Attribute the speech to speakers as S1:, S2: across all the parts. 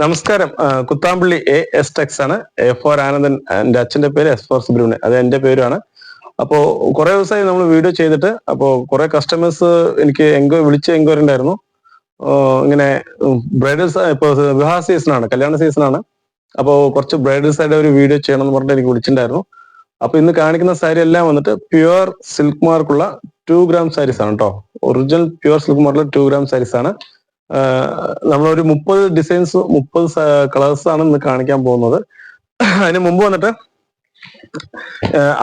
S1: നമസ്കാരം. Kuthampully A S Tex ആണ്. A for Anandan എന്റെ അച്ഛന്റെ പേര് എസ് ഫോർ സുബ്രഹ്മണ്യൻ. അത് എന്റെ പേരാണ് അപ്പോ കുറെ ദിവസമായി നമ്മൾ വീഡിയോ ചെയ്തിട്ട് അപ്പോ കുറെ കസ്റ്റമേഴ്സ് എനിക്ക് എങ്കോ വിളിച്ച് എൻക്വയറി ഉണ്ടായിരുന്നു ഇങ്ങനെ ബ്രൈഡൽസ് ഇപ്പൊ വിവാഹ സീസൺ ആണ് കല്യാണ സീസൺ ആണ് അപ്പോ കുറച്ച് ബ്രൈഡൽസ് ആയിട്ട് ഒരു വീഡിയോ ചെയ്യണം എന്ന് പറഞ്ഞിട്ട് എനിക്ക് വിളിച്ചിട്ടുണ്ടായിരുന്നു. അപ്പൊ ഇന്ന് കാണിക്കുന്ന സാരി എല്ലാം വന്നിട്ട് പ്യുവർ സിൽക്ക് മാർക്കുള്ള ടു ഗ്രാം സാരീസ് ആണ് കേട്ടോ ഒറിജിനൽ പ്യുവർ സിൽക്ക് മാർക്കുള്ള ടു ഗ്രാം സാരീസ് ആണ് നമ്മളൊരു മുപ്പത് ഡിസൈൻസ് മുപ്പത് കളേഴ്സ് ആണ് ഇന്ന് കാണിക്കാൻ പോകുന്നത്. അതിന് മുമ്പ് വന്നിട്ട്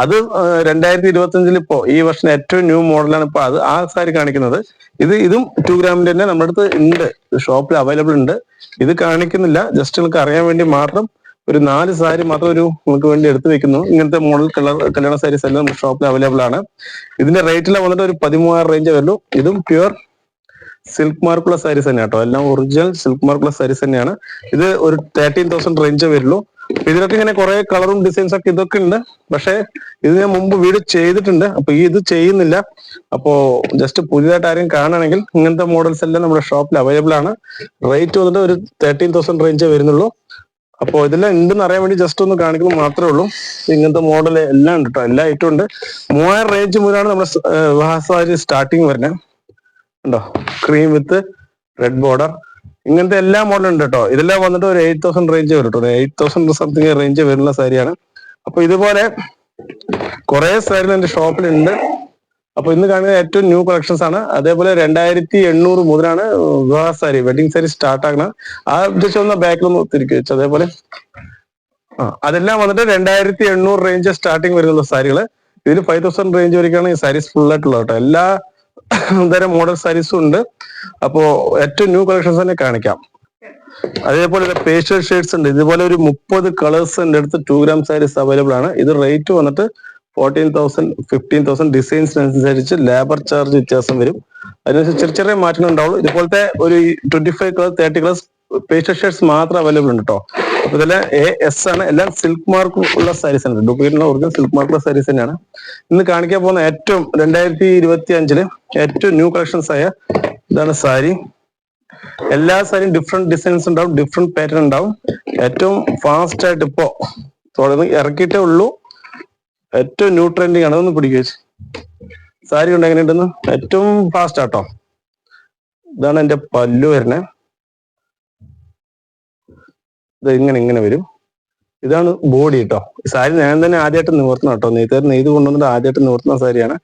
S1: അത് രണ്ടായിരത്തി ഇരുപത്തി അഞ്ചിൽ ഇപ്പോ ഈ വർഷം ഏറ്റവും ന്യൂ മോഡലാണ് ഇപ്പൊ അത് ആ സാരി കാണിക്കുന്നത്. ഇത് ഇതും ടു ഗ്രാമിന്റെ തന്നെ നമ്മുടെ അടുത്ത് ഉണ്ട്. ഷോപ്പിൽ അവൈലബിൾ ഉണ്ട്. ഇത് കാണിക്കുന്നില്ല. ജസ്റ്റ് നിങ്ങൾക്ക് അറിയാൻ വേണ്ടി മാത്രം ഒരു നാല് സാരി മാത്രം ഒരു നിങ്ങൾക്ക് വേണ്ടി എടുത്തു വെക്കുന്നു. ഇങ്ങനത്തെ മോഡൽ കളർ കല്യാണ സാരീസ് എല്ലാം ഷോപ്പിൽ അവൈലബിൾ ആണ്. ഇതിന്റെ റേറ്റിൽ വന്നിട്ട് ഒരു പതിമൂവായിരം റേഞ്ച് വരുള്ളൂ ഇതും പ്യുവർ സിൽക്ക് മാർക്കുള്ള സാരീസ് തന്നെ കേട്ടോ എല്ലാം ഒറിജിനൽ സിൽക്ക് മാർക്കുള്ള സാരീസ് തന്നെയാണ്. ഇത് ഒരു തേർട്ടീൻ തൗസൻഡ് റേഞ്ച് വരുള്ളൂ. ഇതിലൊക്കെ ഇങ്ങനെ കുറെ കളറും ഡിസൈൻസ് ഒക്കെ ഇതൊക്കെ ഉണ്ട്. പക്ഷെ ഇത് ഞാൻ മുമ്പ് വീഡിയോ ചെയ്തിട്ടുണ്ട്. അപ്പൊ ഈ ഇത് ചെയ്യുന്നില്ല. അപ്പോ ജസ്റ്റ് പുതിയതായിട്ട് ആരും കാണുകയാണെങ്കിൽ ഇങ്ങനത്തെ മോഡൽസ് എല്ലാം നമ്മുടെ ഷോപ്പിൽ അവൈലബിൾ ആണ്. റേറ്റ് വന്നിട്ട് ഒരു തേർട്ടീൻ തൗസൻഡ് റേഞ്ച് വരുന്നുള്ളൂ. അപ്പോ ഇതെല്ലാം ഉണ്ടെന്ന് അറിയാൻ വേണ്ടി ജസ്റ്റ് ഒന്ന് കാണിക്കുന്നത് മാത്രമേ ഉള്ളൂ. ഇങ്ങനത്തെ മോഡൽ എല്ലാം ഉണ്ട് കേട്ടോ എല്ലാ ഐറ്റം ഉണ്ട്. മൂവായിരം റേഞ്ച് മുതലാണ് നമ്മുടെ സാരി സ്റ്റാർട്ടിങ് വരുന്നത്. ഉണ്ടോ? ക്രീം വിത്ത് റെഡ് ബോർഡർ ഇങ്ങനത്തെ എല്ലാ മോഡലും ഉണ്ട് കേട്ടോ. ഇതെല്ലാം വന്നിട്ട് ഒരു എയ്റ്റ് തൗസൻഡ് റേഞ്ച് വരും കേട്ടോ. എയ്റ്റ് തൗസൻഡ് സംതിങ് റേഞ്ച് വരുന്ന സാരിയാണ് അപ്പൊ ഇതുപോലെ കുറെ സാരി എന്റെ ഷോപ്പിലുണ്ട് അപ്പൊ ഇന്ന് കാണുന്ന ഏറ്റവും ന്യൂ കളക്ഷൻസ് ആണ്. അതേപോലെ രണ്ടായിരത്തി എണ്ണൂറ് മുതലാണ് വിവാഹ സാരി വെഡിങ് സാരി സ്റ്റാർട്ട് ആകണം ആ ജസ്റ്റ് ഒന്ന് ബാക്കിൽ ഒന്ന് തിരികെ വെച്ചു. അതേപോലെ ആ അതെല്ലാം വന്നിട്ട് രണ്ടായിരത്തി എണ്ണൂറ് റേഞ്ച് സ്റ്റാർട്ടിങ് വരുന്ന സാരികൾ ഇതിൽ ഫൈവ് തൗസൻഡ് റേഞ്ച് വരെയാണ് ഈ സാരീസ് ഫുൾ ആയിട്ടുള്ളത് കേട്ടോ. എല്ലാ തരം മോഡൽ സാരീസും ഉണ്ട്. അപ്പോ ഏറ്റവും ന്യൂ കളക്ഷൻസ് തന്നെ കാണിക്കാം. അതേപോലെ പേസ്റ്റൽ ഷെയ്ഡ്സ് ഉണ്ട്. ഇതുപോലെ ഒരു മുപ്പത് കളേഴ്സ് എന്റെ അടുത്ത് ടു ഗ്രാം സാരീസ് അവൈലബിൾ ആണ്. ഇത് റേറ്റ് വന്നിട്ട് ഫോർട്ടീൻ തൗസൻഡ് ഫിഫ്റ്റീൻ തൗസൻഡ് ഡിസൈൻസിനനുസരിച്ച് ലേബർ ചാർജ് വ്യത്യാസം വരും. അതിനനുസരിച്ച് ചെറിയ ചെറിയ മാറ്റങ്ങൾ ഉണ്ടാവുള്ളൂ. ഇതുപോലത്തെ ഒരു twenty five colour thirty colours pastel shirts മാത്രം അവൈലബിൾ ഉണ്ട് കേട്ടോ അപ്പൊ ഇതെല്ലാം എ എസ് ആണ്. എല്ലാം സിൽക്ക് മാർക്ക് ഉള്ള സാരീസ് ആണ്. ഡ്യൂപ്ലിക്കേറ്റ് ഒറിജിനൽ സിൽക്ക് മാർക്കുള്ള സാരീസ് തന്നെയാണ്. ഇന്ന് കാണിക്കാൻ പോകുന്ന ഏറ്റവും രണ്ടായിരത്തി ഇരുപത്തി അഞ്ചിൽ ഏറ്റവും ന്യൂ കളക്ഷൻസ് ആയ ഇതാണ് സാരി. എല്ലാ സാരിയും ഡിഫറെന്റ് ഡിസൈൻസ് ഉണ്ടാവും ഡിഫറെന്റ് പാറ്റേൺ ഉണ്ടാവും. ഏറ്റവും ഫാസ്റ്റ് ആയിട്ട് ഇപ്പോ തുടർന്ന് ഇറക്കിയിട്ടേ ഉള്ളൂ. ഏറ്റവും ന്യൂ ട്രെൻഡിങ് ആണ്. ഒന്ന് പിടിക്കുക. സാരി ഉണ്ട് എങ്ങനെയുണ്ടെന്ന്? ഏറ്റവും ഫാസ്റ്റ് ആട്ടോ. ഇതാണ് എന്റെ പല്ലു വരുന്നത്. ഇങ്ങനെ ഇങ്ങനെ വരും. ഇതാണ് ബോഡി കേട്ടോ സാരി ഞാൻ തന്നെ ആദ്യമായിട്ട് നിവർത്തണം കേട്ടോ നെയ്ത്തേർ നെയ്ത് കൊണ്ടുവന്നിട്ട് ആദ്യമായിട്ട് നിവർത്തുന്ന സാരിയാണ്.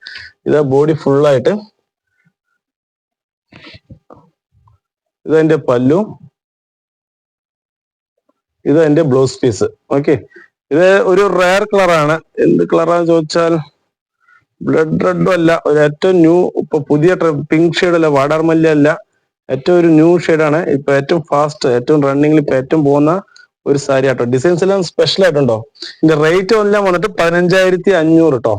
S1: ഇതാ ബോഡി ഫുള്ളായിട്ട് ഇതെന്റെ പല്ലു. ഇത് എന്റെ ബ്ലൗസ് പീസ് ഓക്കെ ഇത് ഒരു റയർ കളറാണ് എന്ത് കളറാന്ന് ചോദിച്ചാൽ ബ്ലഡ് റെഡും അല്ല. ഒരു ഏറ്റവും ന്യൂ ഇപ്പൊ പുതിയ പിങ്ക് ഷെയ്ഡ് അല്ല അല്ല. ഏറ്റവും ഒരു ന്യൂ ആണ്. ഇപ്പൊ ഏറ്റവും ഫാസ്റ്റ് ഏറ്റവും റണ്ണിങ്ങിൽ ഇപ്പൊ ഏറ്റവും പോകുന്ന ഒരു സാരി ആട്ടോ. ഡിസൈൻസ് എല്ലാം സ്പെഷ്യൽ ആയിട്ടുണ്ടോ? ഇതിന്റെ റേറ്റ് എല്ലാം വന്നിട്ട് പതിനഞ്ചായിരത്തി അഞ്ഞൂറ് കേട്ടോ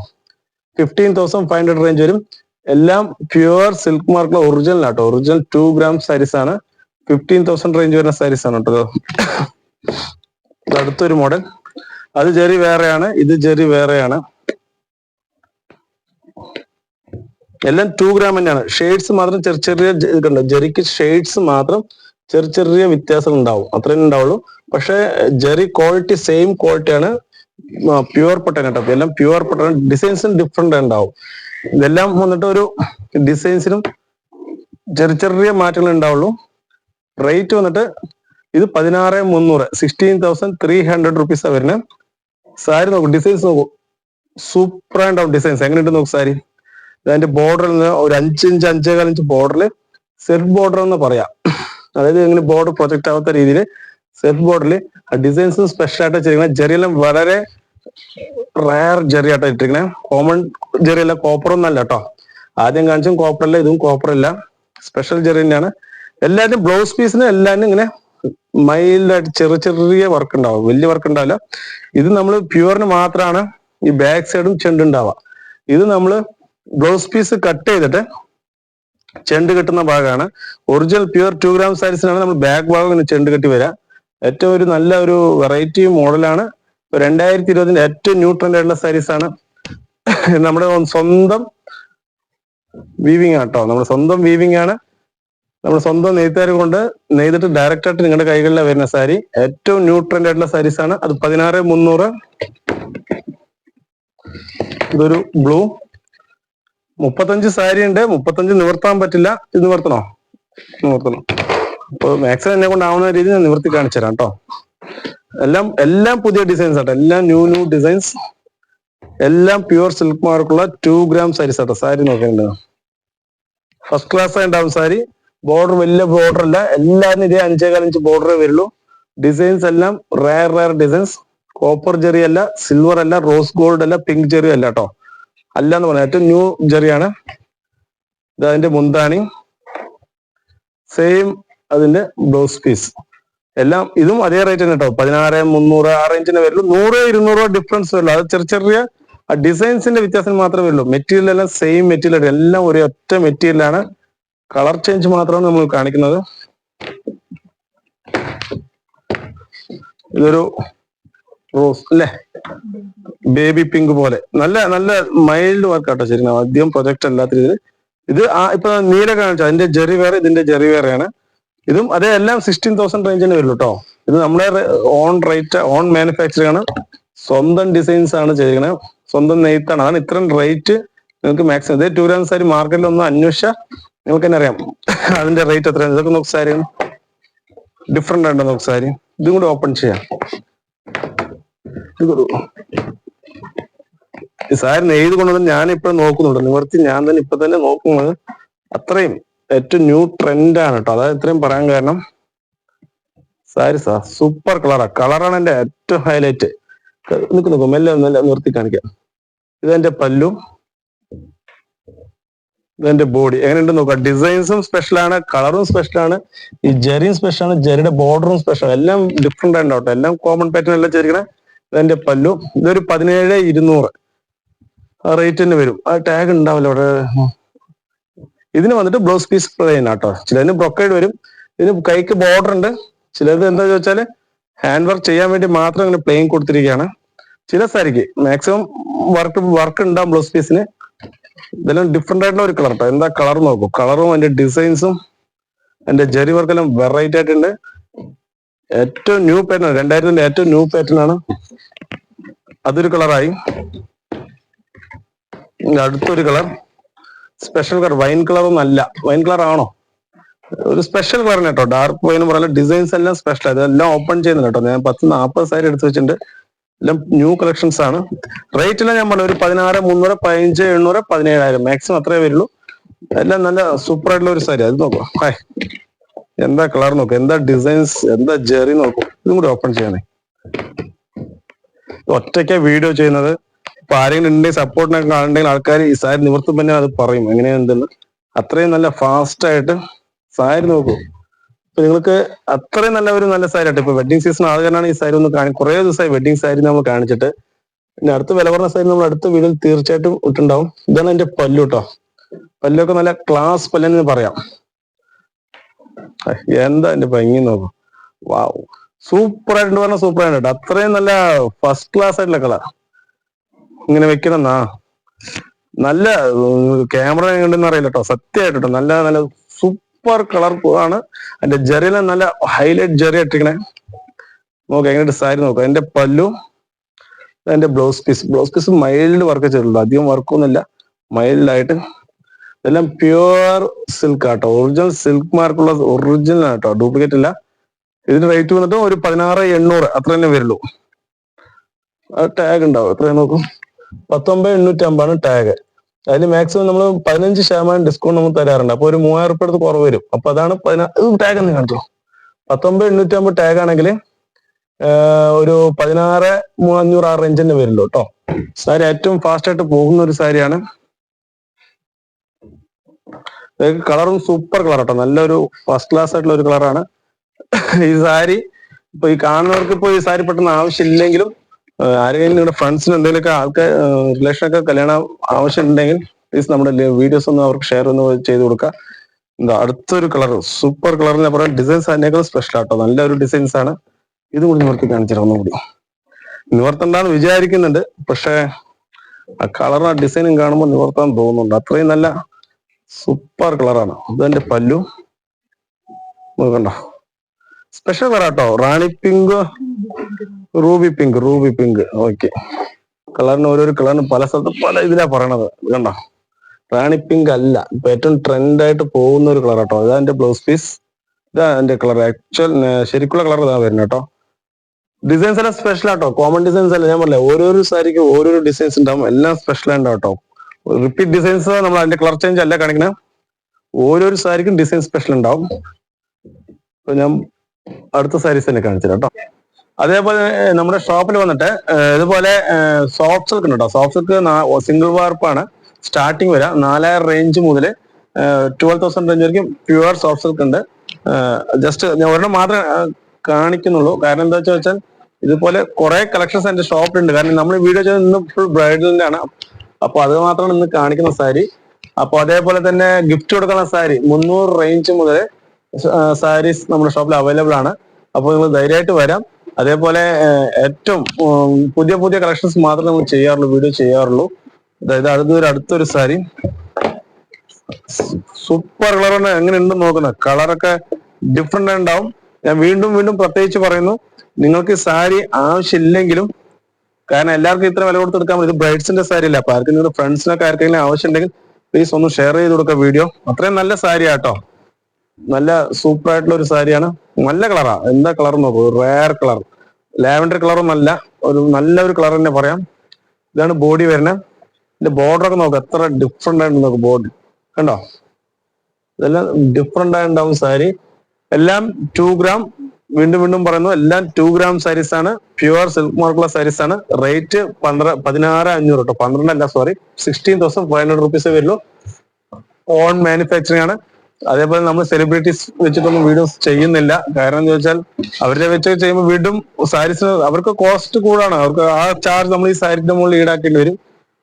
S1: fifteen thousand five hundred range വരും. എല്ലാം പ്യുവർ സിൽക്ക് മാർക്കുള്ള ഒറിജിനൽ ആട്ടോ. ഒറിജിനൽ ടു ഗ്രാം സാരീസ് ആണ്. ഫിഫ്റ്റീൻ തൗസൻഡ് റേഞ്ച് വരുന്ന സാരീസ് ആണ് കേട്ടോ അടുത്തൊരു മോഡൽ അത് ജെറി വേറെയാണ്. ഇത് ജെറി വേറെയാണ്. എല്ലാം ടു ഗ്രാം തന്നെയാണ്. ഷെയ്ഡ്സ് മാത്രം ചെറിയ ചെറിയ ഇതുണ്ട്. ജെറിക്ക് ഷെയ്ഡ്സ് മാത്രം ചെറിയ ചെറിയ വ്യത്യാസം ഉണ്ടാവും. അത്രയും ഉണ്ടാവുള്ളൂ. പക്ഷെ ജെറി ക്വാളിറ്റി സെയിം ക്വാളിറ്റിയാണ് പ്യുവർ പട്ടൻ കേട്ടോ. എല്ലാം പ്യുവർ പട്ടൻ ഡിസൈൻസും ഡിഫറെന്റ് ഉണ്ടാവും. ഇതെല്ലാം വന്നിട്ട് ഒരു ഡിസൈൻസിനും ചെറിയ ചെറിയ മാറ്റങ്ങൾ ഉണ്ടാവുള്ളൂ. റേറ്റ് വന്നിട്ട് ഇത് പതിനാറ് മുന്നൂറ്. Sixteen thousand three hundred rupees വരുന്നത്. സാരി നോക്കൂ. ഡിസൈൻസ് നോക്കൂ. സൂപ്പർ ആൻഡ് ഡിസൈൻസ് എങ്ങനെയുണ്ട് നോക്കൂ സാരി? അതിന്റെ ബോർഡറിൽ നിന്ന് ഒരു അഞ്ചിഞ്ച് അഞ്ചേകാൽ ഇഞ്ച് ബോർഡറിൽ സെൽഫ് ബോർഡർ എന്ന് പറയാം. അതായത് ഇങ്ങനെ ബോർഡർ പ്രൊജക്ട് ആവാത്ത രീതിയിൽ സെൽഫ് ബോർഡറിൽ ഡിസൈൻസ് സ്പെഷ്യൽ ആയിട്ട് ചെയ്തിരിക്കുന്നത് ജെറിയെല്ലാം വളരെ റയർ ജെറി ആയിട്ട് കോമൺ ജെറി അല്ല കോപ്പർ ഒന്നല്ല കേട്ടോ ആദ്യം കാണിച്ചും കോപ്പർ അല്ല ഇതും കോപ്പർ അല്ല. സ്പെഷ്യൽ ജെറി തന്നെയാണ്. എല്ലാവരും ബ്ലൗസ് പീസിന് എല്ലാവരും ഇങ്ങനെ മൈൽഡായിട്ട് ചെറിയ ചെറിയ വർക്ക് ഉണ്ടാവും. വലിയ വർക്ക് ഉണ്ടാവില്ല. ഇത് നമ്മൾ പ്യുവറിന് മാത്രമാണ് ഈ ബാക്ക് സൈഡും ചെണ്ടുണ്ടാവുക ഇത് നമ്മൾ ബ്ലൗസ് പീസ് കട്ട് ചെയ്തിട്ട് ചെണ്ട് കെട്ടുന്ന ഭാഗമാണ്. ഒറിജിനൽ പ്യുവർ ടു ഗ്രാം സാരീസിനാണ് നമ്മൾ ബാക്ക് ഭാഗം ഇങ്ങനെ ചെണ്ട് കെട്ടി വരാം ഏറ്റവും ഒരു നല്ല ഒരു വെറൈറ്റി മോഡലാണ് രണ്ടായിരത്തി ഇരുപതിന്റെ ഏറ്റവും ന്യൂ ട്രെൻഡ് ആയിട്ടുള്ള സാരീസ് ആണ് നമ്മുടെ സ്വന്തം വീവിങ് ആട്ടോ നമ്മുടെ സ്വന്തം വീവിങ് ആണ്. നമ്മൾ സ്വന്തം നെയ്ത്തുകാർ കൊണ്ട് നെയ്തിട്ട് ഡയറക്റ്റ് ആയിട്ട് നിങ്ങളുടെ കൈകളിലെ വരുന്ന സാരി. ഏറ്റവും ന്യൂ ട്രെൻഡ് ആയിട്ടുള്ള സാരീസ് ആണ്. അത് പതിനാറ് മുന്നൂറ്. ഇതൊരു ബ്ലൂ മുപ്പത്തഞ്ച് സാരി ഉണ്ട് മുപ്പത്തഞ്ച് നിവർത്താൻ പറ്റില്ല. ഇത് നിവർത്തണോ? നിവർത്തണം. അപ്പൊ മാക്സിമം എന്നെ കൊണ്ടാവുന്ന രീതിയിൽ ഞാൻ നിവർത്തി കാണിച്ചു തരാം കേട്ടോ. എല്ലാം എല്ലാം പുതിയ ഡിസൈൻസ് ആട്ടോ. എല്ലാം ന്യൂ ന്യൂ ഡിസൈൻസ് എല്ലാം പ്യുവർ സിൽക്ക് മാർക്കുള്ള ടു ഗ്രാം സാരീസ് ആട്ടോ. സാരി നോക്കേണ്ടത്. ഫസ്റ്റ് ക്ലാസ് ഉണ്ടാവും സാരി. ബോർഡർ വലിയ ബോർഡർ അല്ല. എല്ലാവരും ഇതേ അഞ്ചേകാൽ ഇഞ്ച് ബോർഡറേ വരുള്ളൂ. ഡിസൈൻസ് എല്ലാം rare rare designs copper zari അല്ല സിൽവർ അല്ല റോസ് ഗോൾഡ് അല്ല പിങ്ക് ജെറി അല്ല കേട്ടോ. അല്ല എന്ന് പറഞ്ഞാൽ ഏറ്റവും ന്യൂ ജെറിയാണ്. ഇത് അതിന്റെ മുന്താണി. സെയിം അതിന്റെ ബ്ലൗസ് പീസ് എല്ലാം ഇതും അതേ റേറ്റ് തന്നെ കേട്ടോ പതിനാറ് മുന്നൂറ് ആ റേഞ്ചിന് വരുള്ളൂ. നൂറ് ഇരുന്നൂറ് ഡിഫറൻസ് വരുള്ളൂ. അത് ചെറിയ ചെറിയ ഡിസൈൻസിന്റെ വ്യത്യാസം മാത്രമേ വരുള്ളൂ. മെറ്റീരിയൽ എല്ലാം സെയിം മെറ്റീരിയൽ എല്ലാം ഒരേ ഒറ്റ മെറ്റീരിയലാണ് കളർ ചേഞ്ച് മാത്രമാണ് നമ്മൾ കാണിക്കുന്നത്. ഇതൊരു റോസ് അല്ലേ? ബേബി പിങ്ക് പോലെ. നല്ല നല്ല മൈൽഡ് വർക്ക് ആട്ടോ ശരി അധികം പ്രൊജക്ട് അല്ലാത്ത രീതിയിൽ. ഇത് ആ ഇപ്പൊ നീല കാണിച്ചു. അതിന്റെ ജെറി വേറെ ഇതിന്റെ ജെറി വേറെയാണ്. ഇതും അതേ എല്ലാം സിക്സ്റ്റീൻ തൗസൻഡ് റേഞ്ചിന് വരുള്ളൂ കേട്ടോ ഇത് നമ്മുടെ ഓൺ റേറ്റ് ഓൺ മാനുഫാക്ചറിംഗ് ആണ്. സ്വന്തം ഡിസൈൻസ് ആണ് ചെയ്യുന്നത് സ്വന്തം നെയ്ത്താണ്. അതാണ് ഇത്രയും റേറ്റ് നിങ്ങൾക്ക് മാക്സിമം ഇതേ ടൂ ഗ്രാം സാരി മാർക്കറ്റിൽ ഒന്ന് അന്വേഷിച്ചാൽ നിങ്ങൾക്ക് തന്നെ അറിയാം. അതിന്റെ റേറ്റ് എത്രയാണ്? ഇതൊക്കെ നോക്ക് സാരി. ഡിഫറെന്റ് ആണ് നോക്ക് സാരി. ഇതും കൂടി ഓപ്പൺ ചെയ്യാം. സാരി കൊണ്ടുവന്ന് ഞാൻ ഇപ്പൊ നോക്കുന്നുണ്ട്. നിവർത്തി ഞാൻ തന്നെ ഇപ്പൊ തന്നെ നോക്കുന്നത് അത്രയും ഏറ്റവും ന്യൂ ട്രെൻഡ് ആണ് കേട്ടോ അതായത് ഇത്രയും പറയാൻ കാരണം സാരി സാർ സൂപ്പർ കളറാ. കളറാണ് എന്റെ ഏറ്റവും ഹൈലൈറ്റ്. നിൽക്കു നോക്കും മെല്ലെ മെല്ലെ നിർത്തി കാണിക്കാം. ഇതെന്റെ പല്ലും. ഇതെന്റെ ബോഡി. എങ്ങനെയുണ്ട് നോക്കാം ഡിസൈൻസും സ്പെഷ്യൽ ആണ് കളറും സ്പെഷ്യൽ ആണ് ഈ ജെറിയും സ്പെഷ്യൽ ആണ് ജെറിയുടെ ബോർഡറും സ്പെഷ്യൽ എല്ലാം ഡിഫറെന്റ് കേട്ടോ എല്ലാം കോമൺ പാറ്റേൺ എല്ലാം ചെയ്തിരിക്കണേ ഇതെന്റെ പല്ലു. ഇതൊരു പതിനേഴ് ഇരുന്നൂറ്. റേറ്റിന് വരും. ആ ടാഗ് ഉണ്ടാവില്ല അവിടെ. ഇതിന് വന്നിട്ട് ബ്ലൗസ് പീസ് പ്ലെയിൻ ആട്ടോ ചിലതിന് ബ്രൊക്കൈഡ് വരും. ഇതിന് കൈക്ക് ബോർഡർ ഉണ്ട്. ചിലത് എന്താ ചോദിച്ചാൽ ഹാൻഡ് വർക്ക് ചെയ്യാൻ വേണ്ടി മാത്രം ഇങ്ങനെ പ്ലെയിൻ കൊടുത്തിരിക്കുകയാണ്. ചില സാരിക്ക് മാക്സിമം വർക്ക് വർക്ക് ഉണ്ടാവും ബ്ലൗസ് പീസിന് ഇതെല്ലാം ഡിഫറെന്റ് ആയിട്ടുള്ള ഒരു കളർ എന്താ കളർ നോക്കൂ. കളറും അതിന്റെ ഡിസൈൻസും അതിന്റെ ജെറി വർക്കെല്ലാം വെറൈറ്റി ആയിട്ടുണ്ട്. ഏറ്റവും ന്യൂ പാറ്റേൺ രണ്ടായിരത്തിന്റെ ഏറ്റവും ന്യൂ പാറ്റേൺ ആണ്. അതൊരു കളറായി അടുത്തൊരു colour special colour wine colour ഒന്നും അല്ല വൈൻ കളർ ആണോ? ഒരു സ്പെഷ്യൽ കളർ കേട്ടോ. ഡാർക്ക് വൈൻ പറഞ്ഞ ഡിസൈൻസ് എല്ലാം സ്പെഷ്യൽ അതെല്ലാം ഓപ്പൺ ചെയ്യുന്നുണ്ട് കേട്ടോ. ഞാൻ പത്ത് നാൽപ്പത് സാരി എടുത്ത് വെച്ചിട്ടുണ്ട്. എല്ലാം ന്യൂ കളക്ഷൻസ് ആണ്. റേറ്റ് എല്ലാം ഞാൻ പറഞ്ഞു ഒരു പതിനാറ് മുന്നൂറ് പതിനഞ്ച് എണ്ണൂറ് പതിനേഴായിരം. മാക്സിമം അത്രേ വരുള്ളൂ. എല്ലാം നല്ല സൂപ്പർ ആയിട്ടുള്ള ഒരു സാരി അത് നോക്കാം. ഹായ്. എന്താ കളർ നോക്കും? എന്താ ഡിസൈൻസ് എന്താ ജെറി നോക്കും? ഇതും കൂടി ഓപ്പൺ ചെയ്യണേ ഒറ്റയ്ക്കാ വീഡിയോ ചെയ്യുന്നത്. ഇപ്പൊ ആരെങ്കിലും ഉണ്ടെങ്കിൽ സപ്പോർട്ടിനൊക്കെ കാണുന്നുണ്ടെങ്കിൽ ആൾക്കാർ ഈ സാരി നിവർത്തും തന്നെ അത് പറയും. എങ്ങനെയാണെന്ന് അത്രയും നല്ല ഫാസ്റ്റ് ആയിട്ട് സാരി നോക്കൂ. ഇപ്പൊ നിങ്ങൾക്ക് അത്രയും നല്ല ഒരു നല്ല സാരി ആയിട്ട് ഇപ്പൊ വെഡിങ് സീസൺ ആകാനാണ് ഈ സാരി ഒന്ന് കാണി കുറെ ദിവസമായി വെഡിങ് സാരി നമ്മൾ കാണിച്ചിട്ട്. പിന്നെ അടുത്ത വില കുറഞ്ഞ സാരി നമ്മൾ അടുത്ത വീഡിയോയിൽ തീർച്ചയായിട്ടും ഇട്ടുണ്ടാവും. ഇതാണ് എന്റെ പല്ലു കേട്ടോ പല്ലൊക്കെ നല്ല ക്ലാസ് പല്ലെന്ന് പറയാം. എന്താ എന്റെ ഭംഗി നോക്കും. വാവ് സൂപ്പർ ആയിട്ട് പറഞ്ഞ സൂപ്പർ ആയിട്ട് അത്രയും നല്ല ഫസ്റ്റ് ക്ലാസ് ആയിട്ടുള്ള കളർ. ഇങ്ങനെ വെക്കണമെന്നാ നല്ല ക്യാമറ ഉണ്ടെന്ന് അറിയില്ല കേട്ടോ. സത്യമായിട്ട് നല്ല നല്ല സൂപ്പർ കളർ ആണ്. അതിന്റെ ജെറിയിലെ നല്ല ഹൈലൈറ്റ് ജെറി ഇട്ടിരിക്കണേ. നോക്കാം എങ്ങനെ സാരി നോക്കാം. അതിന്റെ പല്ലു അതിന്റെ blouse piece blouse piece mild work ചെയ്തിട്ടുള്ളൂ. അധികം വർക്കൊന്നുമില്ല മൈൽഡ് ആയിട്ട് ഇതെല്ലാം പ്യുവർ സിൽക്ക് ആട്ടോ. ഒറിജിനൽ സിൽക്ക് മാർക്കുള്ള ഒറിജിനൽ ആട്ടോ. ഡ്യൂപ്ലിക്കേറ്റ് ഇല്ല. ഇതിന് റേറ്റ് വന്നിട്ട് ഒരു പതിനാറ് എണ്ണൂറ്. അത്ര തന്നെ വരുള്ളൂ. ടാഗ് ഉണ്ടാവും. എത്ര നോക്കും. പത്തൊമ്പത് എണ്ണൂറ്റി അമ്പാണ് ടാഗ് അതിൽ മാക്സിമം നമ്മൾ പതിനഞ്ച് ശതമാനം ഡിസ്കൗണ്ട് നമുക്ക് തരാറുണ്ട്. അപ്പൊ ഒരു മൂവായിരം റുപ്യ അടുത്ത് കുറവ് വരും. അപ്പൊ അതാണ് ടാഗ് എന്ന് കാണിച്ചോ. പത്തൊമ്പത് എണ്ണൂറ്റി അമ്പത് ടാഗ് ആണെങ്കിൽ ഒരു പതിനാറ് അഞ്ഞൂറ് ആ റേഞ്ച് തന്നെ വരുള്ളൂ കേട്ടോ സാരി ഏറ്റവും ഫാസ്റ്റ് ആയിട്ട് പോകുന്ന ഒരു സാരിയാണ്. കളറും സൂപ്പർ കളർ കേട്ടോ നല്ലൊരു ഫസ്റ്റ് ക്ലാസ് ആയിട്ടുള്ള ഒരു കളറാണ് ഈ സാരി ഇപ്പൊ ഈ കാണുന്നവർക്ക് ഇപ്പൊ ഈ സാരി പെട്ടെന്ന് ആവശ്യമില്ലെങ്കിലും ആരെങ്കിലും നിങ്ങളുടെ ഫ്രണ്ട്സിന് എന്തെങ്കിലുമൊക്കെ ആൾക്കാർ റിലേഷനൊക്കെ കല്യാണം ആവശ്യമുണ്ടെങ്കിൽ പ്ലീസ് നമ്മുടെ വീഡിയോസ് ഒന്ന് അവർക്ക് ഷെയർ ഒന്ന് ചെയ്ത് കൊടുക്കുക. എന്താ അടുത്തൊരു കളർ സൂപ്പർ കളർ എന്ന് പറയാൻ ഡിസൈൻസ് അതിനേക്കാൾ സ്പെഷ്യൽ ആട്ടോ. നല്ലൊരു ഡിസൈൻസ് ആണ്. ഇത് കൂടി നിവർത്തി കാണിച്ചിട്ട് ഒന്നുകൂടി. നിവർത്തണ്ടെന്ന് വിചാരിക്കുന്നുണ്ട്. പക്ഷേ ആ കളറും ആ ഡിസൈനും കാണുമ്പോൾ നിവർത്താൻ തോന്നുന്നുണ്ട്. അത്രയും നല്ല സൂപ്പർ കളറാണ് ഇതെന്റെ പല്ലു. നോക്കണ്ട സ്പെഷ്യൽ കളർ കേട്ടോ rani pink ruby pink ruby pink okay കളറിന് ഓരോരോ കളറിന് പല സ്ഥലത്ത് പല ഇതിലാ പറയണത്. കണ്ട? റാണി പിങ്ക് അല്ല. ഇപ്പൊ ഏറ്റവും ട്രെൻഡ് ആയിട്ട് പോകുന്ന ഒരു കളർ കേട്ടോ ഇതാ എന്റെ ബ്ലൗസ് പീസ് ഇതാ എന്റെ കളർ ആക്ച്വൽ ശരിക്കുള്ള കളർ ഇതാ വരുന്നത് കേട്ടോ. ഡിസൈൻസ് എല്ലാം സ്പെഷ്യൽ ആട്ടോ. കോമൺ ഡിസൈൻസ് അല്ല. ഞാൻ പറഞ്ഞില്ല ഓരോരോ സാരിക്ക് ഓരോരോ ഡിസൈൻസ് ഉണ്ടാവും. എല്ലാം സ്പെഷ്യൽ ഉണ്ടാവും കേട്ടോ. റിപ്പീറ്റ് ഡിസൈൻസ് നമ്മൾ അതിന്റെ കളർ ചേഞ്ച് അല്ല കാണിക്കുന്നത് ഓരോ സാരിക്കും ഡിസൈൻ സ്പെഷ്യൽ ഉണ്ടാവും. അപ്പൊ ഞാൻ അടുത്ത സാരീസ് തന്നെ കാണിച്ചു കേട്ടോ അതേപോലെ നമ്മുടെ ഷോപ്പിൽ വന്നിട്ട് ഇതുപോലെ സോഫ്റ്റ് സിൽക്ക് ഉണ്ട്? കേട്ടോ സോഫ്റ്റ് സിൽക്ക് സിംഗിൾ വാർപ്പാണ് സ്റ്റാർട്ടിങ് വരാം നാലായിരം റേഞ്ച് മുതൽ ട്വൽവ് തൗസൻഡ് റേഞ്ച് വരയ്ക്കും പ്യുവർ സോഫ്റ്റ് സിൽക്ക് ഉണ്ട്. ജസ്റ്റ് ഞാൻ ഒരെണ്ണം മാത്രമേ കാണിക്കുന്നുള്ളൂ. കാരണം എന്താ വെച്ചാൽ ഇതുപോലെ കുറെ കളക്ഷൻസ് എന്റെ ഷോപ്പിലുണ്ട് കാരണം നമ്മൾ വീഡിയോ ചെയ്ത് ഇന്ന് ഫുൾ ബ്രൈഡലിന്റെ ആണ് അപ്പൊ അത് മാത്രമാണ് ഇന്ന് കാണിക്കുന്ന സാരി. അപ്പൊ അതേപോലെ തന്നെ ഗിഫ്റ്റ് കൊടുക്കുന്ന സാരി മുന്നൂറ് റേഞ്ച് മുതൽ സാരീസ് നമ്മുടെ ഷോപ്പിൽ അവൈലബിൾ ആണ്. അപ്പോൾ നിങ്ങൾ ധൈര്യമായിട്ട് വരാം. അതേപോലെ ഏറ്റവും പുതിയ പുതിയ കളക്ഷൻസ് മാത്രമേ നമ്മൾ ചെയ്യാറുള്ളൂ വീഡിയോ ചെയ്യാറുള്ളൂ. അതായത് അടുത്തൊരു അടുത്തൊരു സാരി. സൂപ്പർ കളർ എങ്ങനെ ഉണ്ടെന്ന് നോക്കുന്നത് കളറൊക്കെ ഡിഫറെന്റ് ഉണ്ടാവും. ഞാൻ വീണ്ടും വീണ്ടും പ്രത്യേകിച്ച് പറയുന്നു നിങ്ങൾക്ക് സാരി ആവശ്യമില്ലെങ്കിലും കാരണം എല്ലാവർക്കും ഇത്ര വില കൊടുത്തെടുക്കാൻ ഇത് ബ്രൈഡ്സിന്റെ സാരി അല്ല? അപ്പൊ ആർക്കും നിങ്ങൾ ഫ്രണ്ട്സിനൊക്കെ ആർക്കെങ്കിലും ആവശ്യം ഉണ്ടെങ്കിൽ പ്ലീസ് ഒന്ന് ഷെയർ ചെയ്ത് കൊടുക്കുക വീഡിയോ അത്രയും നല്ല സാരി ആട്ടോ നല്ല സൂപ്പർ ആയിട്ടുള്ള ഒരു സാരിയാണ് നല്ല കളറാ എന്താ കളർ നോക്കൂ. റയർ കളർ ലാവൻഡർ കളറും നല്ല ഒരു നല്ല ഒരു കളർ തന്നെ പറയാം. ഇതാണ് ബോഡി വരുന്നത്. ഇതിന്റെ ബോർഡർ ഒക്കെ നോക്ക്. എത്ര ഡിഫറെന്റ് ആയിട്ട് നോക്കും ബോർഡ് കണ്ടോ? ഇതെല്ലാം ഡിഫറെന്റ് ആയിട്ടുണ്ടാവും സാരി എല്ലാം ടു ഗ്രാം വീണ്ടും വീണ്ടും പറയുന്നു എല്ലാം ടു ഗ്രാം സാരീസ് ആണ് പ്യുവർ സിൽക്ക് മാർക്കുള്ള സാരീസ് ആണ്. റേറ്റ് പന്ത്ര പതിനാറ് അഞ്ഞൂറ് കേട്ടോ പന്ത്രണ്ട് അല്ല sorry sixteen thousand five hundred rupees വരുള്ളൂ. ഓൺ മാനുഫാക്ചറിങ് ആണ്. അതേപോലെ നമ്മൾ സെലിബ്രിറ്റീസ് വെച്ചിട്ടൊന്നും വീഡിയോസ് ചെയ്യുന്നില്ല. കാരണം എന്ന് വെച്ചാൽ അവരുടെ വെച്ച് ചെയ്യുമ്പോൾ വീണ്ടും സാരീസ് അവർക്ക് കോസ്റ്റ് കൂടാണ്. അവർക്ക് ആ ചാർജ് നമ്മൾ ഈ സാരിന്റെ മുകളിൽ ഈടാക്കേണ്ടി വരും.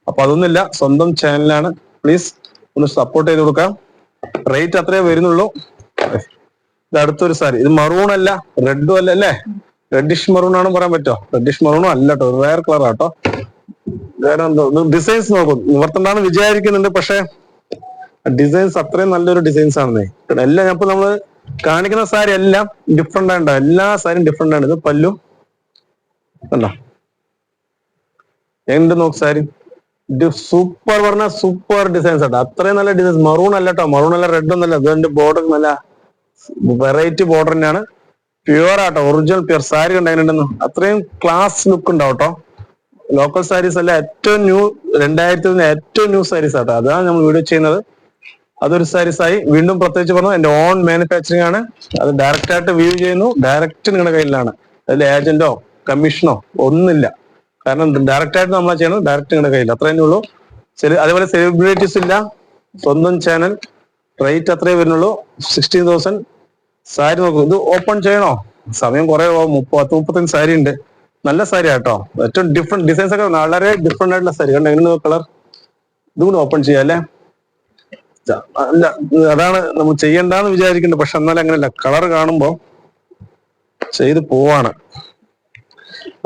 S1: അപ്പൊ അതൊന്നുമില്ല സ്വന്തം ചാനലാണ് പ്ലീസ് ഒന്ന് സപ്പോർട്ട് ചെയ്ത് കൊടുക്കാം. റേറ്റ് അത്രേ വരുന്നുള്ളൂ. ഇത് അടുത്തൊരു സാരി. ഇത് മറൂൺ അല്ല റെഡും അല്ല അല്ലേ? റെഡിഷ് മറൂൺ ആണ് പറയാൻ പറ്റുമോ റെഡിഷ് മറൂണും അല്ല കേട്ടോ റയർ കളർ ആട്ടോ വേറെ എന്തോ ഡിസൈൻസ് നോക്കും. നിവർത്തണ്ടാന്ന് വിചാരിക്കുന്നുണ്ട് പക്ഷെ ഡിസൈൻസ് അത്രയും നല്ലൊരു ഡിസൈൻസ് ആണെന്നേ. എല്ലാം അപ്പൊ നമ്മൾ കാണിക്കുന്ന സാരി എല്ലാം ഡിഫറെന്റ് ആയിട്ടോ എല്ലാ സാരിയും ഡിഫറെന്റ് ആണ് ഇത് പല്ലു. കണ്ടോ? എന്ത് നോക്ക് സാരി? സൂപ്പർ പറഞ്ഞ സൂപ്പർ ഡിസൈൻസ് ആട്ടോ. അത്രയും നല്ല ഡിസൈൻസ് മറൂൺ അല്ല കേട്ടോ മറൂൺ അല്ല റെഡ് ഒന്നല്ല. അതിന്റെ ബോർഡർ നല്ല വെറൈറ്റി ബോർഡർ തന്നെയാണ്. പ്യുവർ ആട്ടോ ഒറിജിനൽ പ്യുവർ സാരി കണ്ടെങ്കിലും അത്രയും ക്ലാസ് ലുക്ക് ഉണ്ടാവും കേട്ടോ ലോക്കൽ സാരീസ് അല്ല ഏറ്റവും ന്യൂ രണ്ടായിരത്തി ഏറ്റവും ന്യൂ സാരീസ് ആട്ടോ. അതാണ് നമ്മൾ വീഡിയോ ചെയ്യുന്നത്. അതൊരു സാരീസ് ആയി. വീണ്ടും പ്രത്യേകിച്ച് പറഞ്ഞു എന്റെ ഓൺ മാനുഫാക്ചറിങ് ആണ്. അത് ഡയറക്റ്റ് ആയിട്ട് വ്യൂ ചെയ്യുന്നു. ഡയറക്റ്റ് നിങ്ങളുടെ കയ്യിലാണ്. അതിൽ ഏജന്റോ കമ്മീഷനോ ഒന്നുമില്ല. കാരണം ഡയറക്റ്റ് ആയിട്ട് നമ്മളാ ചെയ്യുന്നത് ഡയറക്റ്റ് നിങ്ങളുടെ കയ്യിൽ അത്രേ ഉള്ളൂ. അതേപോലെ സെലിബ്രിറ്റീസ് ഇല്ല. സ്വന്തം ചാനൽ റേറ്റ് അത്രേ വരുന്നുള്ളൂ. സിക്സ്റ്റീൻ തൗസൻഡ് സാരി നോക്കൂ ഇത് ഓപ്പൺ ചെയ്യണോ? സമയം കുറെ മുപ്പത്ത് മുപ്പത്തഞ്ച് സാരി ഉണ്ട്. നല്ല സാരി ആട്ടോ ഏറ്റവും ഡിഫറെന്റ് ഡിസൈൻസ് ഒക്കെ വളരെ ഡിഫറെന്റ് ആയിട്ടുള്ള സാരി. കണ്ടോ എങ്ങനെ കളർ ഇതും ഓപ്പൺ ചെയ്യാം അല്ലേ? അല്ല അതാണ് നമ്മൾ ചെയ്യണ്ടെന്ന് വിചാരിക്കുന്നുണ്ട്. പക്ഷെ എന്നാലും അങ്ങനെയല്ല. കളർ കാണുമ്പോ ചെയ്ത് പോവാണ്.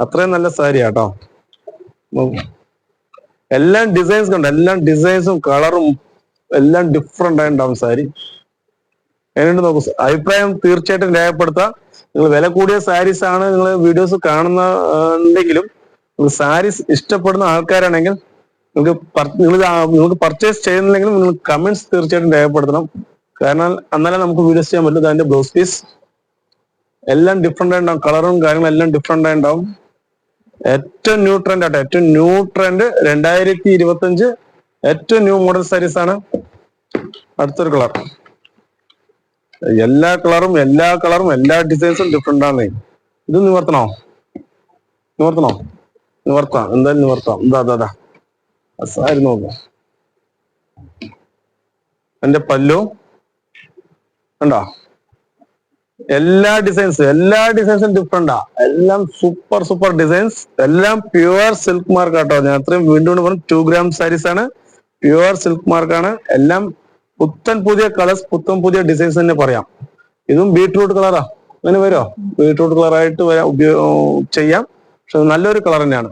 S1: അത്രയും നല്ല സാരി ആട്ടോ എല്ലാം ഡിസൈൻസ് കണ്ടോ? എല്ലാം ഡിസൈൻസും കളറും എല്ലാം ഡിഫറെന്റ് ആയിട്ടുണ്ടാവും സാരി. എങ്ങനെയുണ്ട് നോക്കൂ അഭിപ്രായം തീർച്ചയായിട്ടും രേഖപ്പെടുത്താം. നിങ്ങൾ വില കൂടിയ സാരീസ് ആണ് നിങ്ങൾ വീഡിയോസ് കാണുന്ന ആ, ഉണ്ടെങ്കിലും സാരീസ് ഇഷ്ടപ്പെടുന്ന ആൾക്കാരാണെങ്കിൽ നിങ്ങൾക്ക് നിങ്ങൾ നിങ്ങൾക്ക് പർച്ചേസ് ചെയ്യുന്നില്ലെങ്കിലും നിങ്ങൾ കമന്റ്സ് തീർച്ചയായിട്ടും രേഖപ്പെടുത്തണം. കാരണം എന്നാലേ നമുക്ക് വീഡിയോസ് ചെയ്യാൻ പറ്റും. അതിന്റെ ബ്ലൗസ് പീസ് എല്ലാം ഡിഫറെന്റ് ആയിട്ടുണ്ടാവും കളറും കാര്യങ്ങളും എല്ലാം ഡിഫറെന്റ് ആയിട്ടുണ്ടാവും ഏറ്റവും ന്യൂ ട്രെൻഡ് ആട്ടെ. ഏറ്റവും ന്യൂ ട്രെൻഡ് രണ്ടായിരത്തി ഇരുപത്തി അഞ്ച് ഏറ്റവും ന്യൂ മോഡൽ സാരീസ് ആണ്. അടുത്തൊരു കളർ എല്ലാ കളറും എല്ലാ കളറും എല്ലാ ഡിസൈൻസും ഡിഫറെന്റ് ആണ്. ഇത് നിവർത്തണോ? നിവർത്തണോ? നിവർത്താം. എന്തായാലും നിവർത്താം. എന്താ അതാ അതാ അസായിരുന്നു എന്റെ പല്ലു. കണ്ടോ? എല്ലാ ഡിസൈൻസും എല്ലാ ഡിസൈൻസും ഡിഫറെന്റാ എല്ലാം സൂപ്പർ സൂപ്പർ ഡിസൈൻസ് എല്ലാം പ്യുവർ സിൽക്ക് മാർക്ക് ആട്ടോ. ഞാൻ അത്രയും വീണ്ടും വീണ്ടും പറഞ്ഞു ടു ഗ്രാം സാരീസ് ആണ്. പ്യുവർ സിൽക്ക് മാർക്കാണ് എല്ലാം പുത്തൻ പുതിയ കളേഴ്സ് പുത്തൻ പുതിയ ഡിസൈൻസ് തന്നെ പറയാം. ഇതും ബീട്രൂട്ട് കളറാ അങ്ങനെ വരുമോ ബീട്രൂട്ട് കളറായിട്ട് വരാ ഉപയോഗ ചെയ്യാം. പക്ഷെ നല്ലൊരു കളർ തന്നെയാണ്.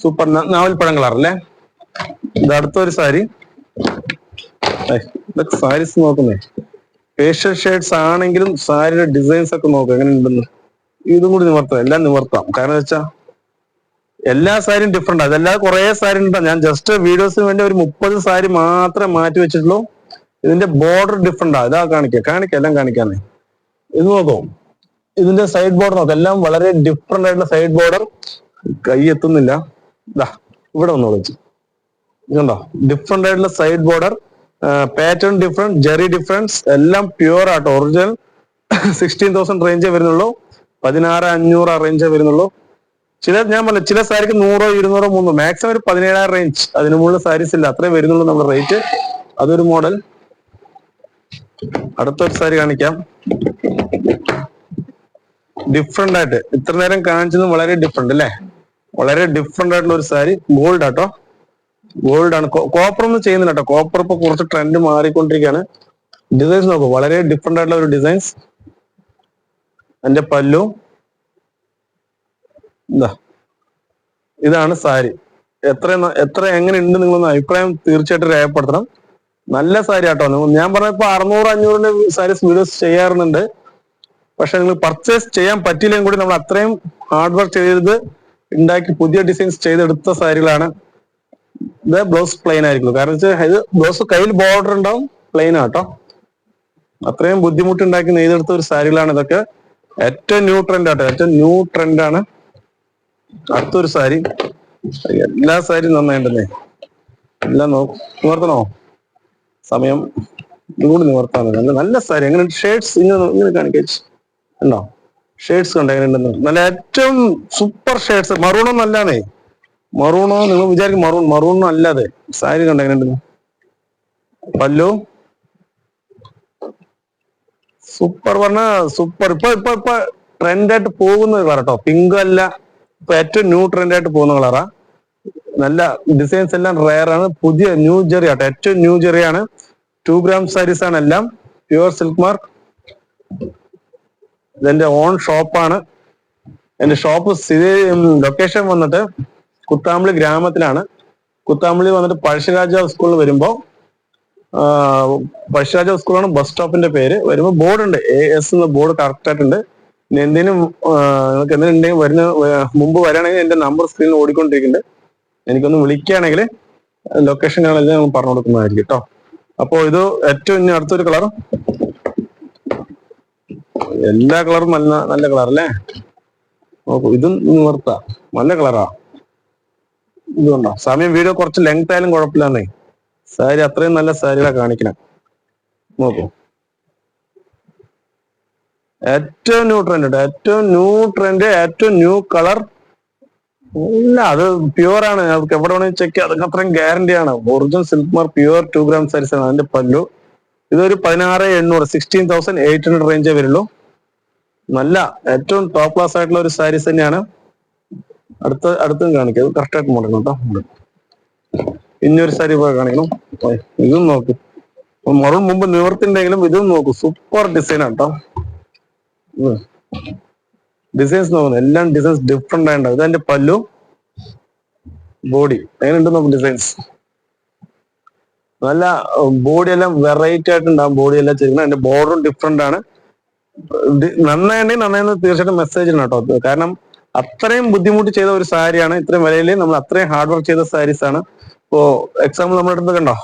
S1: സൂപ്പർ നാവൽപ്പഴം കളർ അല്ലേ? ഇത് അടുത്തൊരു സാരി. ഇതൊക്കെ സാരീസ് നോക്കുന്നേ. ഫേഷ്യൽ ഷെയ്ഡ്സ് ആണെങ്കിലും സാരിയുടെ ഡിസൈൻസ് ഒക്കെ നോക്കുക എങ്ങനെ ഉണ്ടെന്ന്. ഇതും കൂടി നിവർത്താം എല്ലാം നിവർത്താം. കാരണം വെച്ചാ എല്ലാ സാരിയും ഡിഫറെന്റ് അതല്ലാതെ കുറെ സാരി ഉണ്ട് ഞാൻ ജസ്റ്റ് വീഡിയോസിന് വേണ്ടി ഒരു മുപ്പത് സാരി മാത്രം മാറ്റി വെച്ചിട്ടുള്ളൂ. ഇതിന്റെ ബോർഡർ ഡിഫറെന്റ് ആ. ഇതാ കാണിക്കുക കാണിക്ക എല്ലാം കാണിക്കാന്നേ ഇത് നോക്കൂ. ഇതിന്റെ സൈഡ് ബോർഡർ നോക്കാം. എല്ലാം വളരെ ഡിഫറെന്റ് ആയിട്ടുള്ള സൈഡ് ബോർഡർ കൈ എത്തുന്നില്ല. ഇതാ ഇവിടെ ഒന്ന് വെച്ച് ഇതുണ്ടോ ഡിഫറെന്റ് ആയിട്ടുള്ള side border pattern different zari difference എല്ലാം പ്യുവർ ആട്ടോ. ഒറിജിനൽ സിക്സ്റ്റീൻ തൗസൻഡ് റേഞ്ചേ വരുന്നുള്ളൂ. പതിനാറ് അഞ്ഞൂറ് ആ റേഞ്ചേ വരുന്നുള്ളൂ. ചില ഞാൻ പറഞ്ഞു ചില സാരിക്ക് നൂറോ ഇരുന്നൂറോ മൂന്നോ. മാക്സിമം ഒരു പതിനേഴായിരം റേഞ്ച് അതിനു മുകളിൽ സാരീസ് ഇല്ല. അത്രേ വരുന്നുള്ളൂ നമ്മുടെ റേറ്റ് അതൊരു മോഡൽ അടുത്തൊരു സാരി കാണിക്കാം. ഡിഫറെന്റ് ആയിട്ട്. ഇത്ര നേരം കാണിച്ചത് വളരെ ഡിഫറെന്റ് അല്ലേ? വളരെ ഡിഫറെന്റ് ആയിട്ടുള്ള ഒരു സാരി. ഗോൾഡ് ആട്ടോ? ഗോൾഡ് ആണ്. കോപ്പർ ഒന്നും ചെയ്യുന്നില്ല കേട്ടോ കോപ്പർ ഇപ്പൊ കുറച്ച് ട്രെൻഡ് മാറിക്കൊണ്ടിരിക്കുകയാണ്. ഡിസൈൻസ് നോക്കൂ. വളരെ ഡിഫറെന്റ് ആയിട്ടുള്ള ഒരു ഡിസൈൻസ് എന്റെ പല്ലു. എന്താ ഇതാണ് സാരി. എത്ര എത്ര എങ്ങനെ ഉണ്ട് നിങ്ങളൊന്ന് അഭിപ്രായം തീർച്ചയായിട്ടും രേഖപ്പെടുത്തണം. നല്ല സാരി ആട്ടോ. ഞാൻ പറഞ്ഞ ഇപ്പൊ അറുന്നൂറ് അഞ്ഞൂറിന്റെ സാരീസ് വീഡിയോസ് ചെയ്യാറുണ്ട്. പക്ഷെ നിങ്ങൾ പർച്ചേസ് ചെയ്യാൻ പറ്റിയില്ലെങ്കിൽ കൂടി നമ്മൾ അത്രയും ഹാർഡ് വർക്ക് ചെയ്ത് ഉണ്ടാക്കി പുതിയ ഡിസൈൻസ് ചെയ്തെടുത്ത സാരികളാണ്. ഇത് ബ്ലൗസ് പ്ലെയിൻ ആയിരിക്കും കാരണം വെച്ചാൽ ഇത് ബ്ലൗസ് കയ്യിൽ ബോർഡർ ഉണ്ടാവും പ്ലെയിൻ ആട്ടോ അത്രയും ബുദ്ധിമുട്ട് ഉണ്ടാക്കി നെയ്തെടുത്ത ഒരു സാരികളാണ് ഇതൊക്കെ. ഏറ്റവും ന്യൂ ട്രെൻഡ് ആട്ടോ. ഏറ്റവും ന്യൂ ട്രെൻഡ് ആണ് അടുത്തൊരു സാരി. എല്ലാ സാരിയും നന്നായിട്ടുണ്ടേ. എല്ലാം നോക്കണോ സമയം ഇതുകൂടി നിവർത്താൻ നല്ല നല്ല സാരി. എങ്ങനെ ഷേഡ്സ് ഇങ്ങനെ ഇങ്ങനെ കാണിക്കച്ച് ഉണ്ടോ ഷേഡ്സ് കണ്ടോ എങ്ങനെ ഉണ്ടെന്ന്? നല്ല ഏറ്റവും സൂപ്പർ ഷേഡ്സ് മറൂണൊന്നും അല്ലാന്നേ. മറൂണോ നിങ്ങൾ വിചാരിക്കും മറൂൺ മറൂണോ അല്ലാതെ. സാരി കണ്ടോ എങ്ങനെ ഉണ്ടെന്ന്? പല്ലു? സൂപ്പർ പറഞ്ഞ സൂപ്പർ ഇപ്പൊ ഇപ്പൊ ഇപ്പൊ ട്രെൻഡായിട്ട് പോകുന്ന കളർ കേട്ടോ പിങ്ക് അല്ല. ഇപ്പൊ ഏറ്റവും ന്യൂ ട്രെൻഡായിട്ട് പോകുന്ന കളറാ നല്ല ഡിസൈൻസ് എല്ലാം റയർ ആണ്. പുതിയ ന്യൂ ജെറി ആട്ടോ. ഏറ്റവും ന്യൂ ജെറി ആണ്. ടു ഗ്രാം സാരീസ് ആണ് എല്ലാം. പ്യുവർ സിൽക്ക് മാർക്ക് ഇതെന്റെ ഓൺ ഷോപ്പാണ് എന്റെ ഷോപ്പ് സ്ഥിതി ലൊക്കേഷൻ വന്നിട്ട് കുത്താമ്പളി ഗ്രാമത്തിലാണ്. കുത്താമ്പളി വന്നിട്ട് പഴശ്ശിരാജ സ്കൂളിൽ വരുമ്പോ പഴശ്ശിരാജ സ്കൂളാണ് ബസ് സ്റ്റോപ്പിന്റെ പേര്. വരുമ്പോ ബോർഡ് ഉണ്ട്. എ എസ് എന്ന ബോർഡ് കറക്റ്റ് ആയിട്ടുണ്ട്. എന്തിനും നിങ്ങൾക്ക് എന്തെങ്കിലും ഉണ്ടെങ്കിൽ വരുന്ന മുമ്പ് വരാണെങ്കിൽ എന്റെ നമ്പർ സ്ക്രീനിൽ ഓടിക്കൊണ്ടിരിക്കുന്നുണ്ട്. എനിക്കൊന്ന് വിളിക്കുകയാണെങ്കിൽ ലൊക്കേഷൻ ഞാൻ പറഞ്ഞു കൊടുക്കുന്നതായിരിക്കും കേട്ടോ അപ്പോ ഇത് ഏറ്റവും ഇനി അടുത്തൊരു കളർ എല്ലാ കളറും നല്ല നല്ല കളർ അല്ലേ? ഇതും നിവർത്ത. നല്ല കളറാ ഇതുകൊണ്ടോ സമയം വീഡിയോ കുറച്ച് ലെങ്ത് ആയാലും കുഴപ്പമില്ലാന്നേ. സാരി അത്രയും നല്ല സാരികളാ കാണിക്കണം. നോക്കൂ. ഏറ്റവും ന്യൂ ട്രെൻഡ് ഏറ്റവും ന്യൂ ട്രെൻഡ് ഏറ്റവും ന്യൂ കളർ ഇല്ല അത് പ്യുവർ ആണ്. നമുക്ക് എവിടെ വേണമെങ്കിൽ ചെക്ക് ചെയ്യാം. അതൊക്കെ അത്രയും ഗ്യാരണ്ടി ആണ്. Original silk mark pure two gram size ആണ്. അതിന്റെ പല്ലു. ഇതൊരു പതിനാറ് എണ്ണൂറ് സിക്സ്റ്റീൻ തൗസൻഡ് എയ്റ്റ് ഹൺഡ്രഡ് റേഞ്ചേ വരുള്ളൂ. നല്ല ഏറ്റവും ടോപ്പ് ക്ലാസ് ആയിട്ടുള്ള ഒരു സാരീസ് തന്നെയാണ്. അടുത്ത അടുത്തും കാണിക്കും. കറക്റ്റ് ആയിട്ട് മുടങ്ങും കേട്ടോ ഇനിയൊരു സാരി പോയി കാണിക്കണം. ഇതും നോക്ക്. മറും മുമ്പ് നിവർത്തിണ്ടെങ്കിലും ഇതും നോക്കൂ. സൂപ്പർ ഡിസൈൻ ആട്ടോ ഡിസൈൻസ് നോക്കുന്നു. എല്ലാം ഡിസൈൻസ് ഡിഫറെന്റ് ആയിട്ടുണ്ടാവും ഇതെന്റെ പല്ലു ബോഡി എങ്ങനെയുണ്ട് നോക്കും ഡിസൈൻസ് നല്ല ബോഡി എല്ലാം വെറൈറ്റി ആയിട്ടുണ്ടാവും. ബോഡി എല്ലാം ചെയ്യുന്നത് അതിന്റെ ബോർഡറും ഡിഫറെന്റ് ആണ്. നന്നായി നന്നായെന്ന് തീർച്ചയായിട്ടും മെസ്സേജ് ആണ് കേട്ടോ. കാരണം അത്രയും ബുദ്ധിമുട്ട് ചെയ്ത ഒരു സാരിയാണ്. ഇത്രയും വിലയിൽ നമ്മൾ അത്രയും ഹാർഡ് വർക്ക് ചെയ്ത സാരീസ് ആണ്. ഇപ്പോ എക്സാമ്പിൾ നമ്മുടെ കണ്ടോ?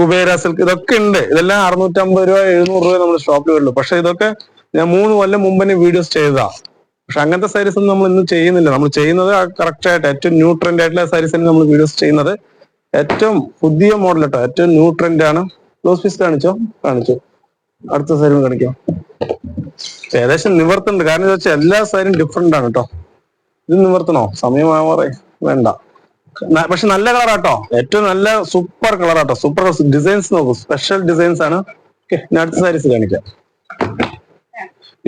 S1: കുബേര സിൽക്ക് ഇതൊക്കെ ഉണ്ട്. ഇതെല്ലാം അറുന്നൂറ്റമ്പത് രൂപ എഴുന്നൂറ് രൂപ നമ്മൾ ഷോപ്പിൽ വരുള്ളൂ. പക്ഷെ ഇതൊക്കെ ഞാൻ മൂന്ന് കൊല്ലം മുമ്പ് തന്നെ വീഡിയോസ് ചെയ്തതാ. പക്ഷെ അങ്ങനത്തെ സാരീസ് ഒന്നും നമ്മൾ ഇന്ന് ചെയ്യുന്നില്ല. നമ്മൾ ചെയ്യുന്നത് കറക്റ്റ് ആയിട്ട് ഏറ്റവും ന്യൂ ട്രെൻഡ് ആയിട്ടുള്ള സാരീസ് നമ്മൾ വീഡിയോസ് ചെയ്യുന്നത്. ഏറ്റവും പുതിയ മോഡൽ കേട്ടോ. ഏറ്റവും ന്യൂ ട്രെൻഡ് ആണ്. ക്ലോസ് പീസ് കാണിച്ചോ? കാണിച്ചു. അടുത്ത സാരി കാണിക്കാം. ഏകദേശം നിവർത്തുന്നുണ്ട്. കാരണം എന്താ വെച്ചാൽ എല്ലാ സാരിയും ഡിഫറെന്റ് ആണ് കേട്ടോ. ഇത് നിവർത്തണോ? സമയമാവാറേ വേണ്ട. പക്ഷെ നല്ല കളറാട്ടോ. ഏറ്റവും നല്ല സൂപ്പർ കളറാട്ടോ. സൂപ്പർ ഡിസൈൻസ് നോക്കും. സ്പെഷ്യൽ ഡിസൈൻസ് ആണ്. ഞാൻ അടുത്ത സാരീസ് കാണിക്കാം.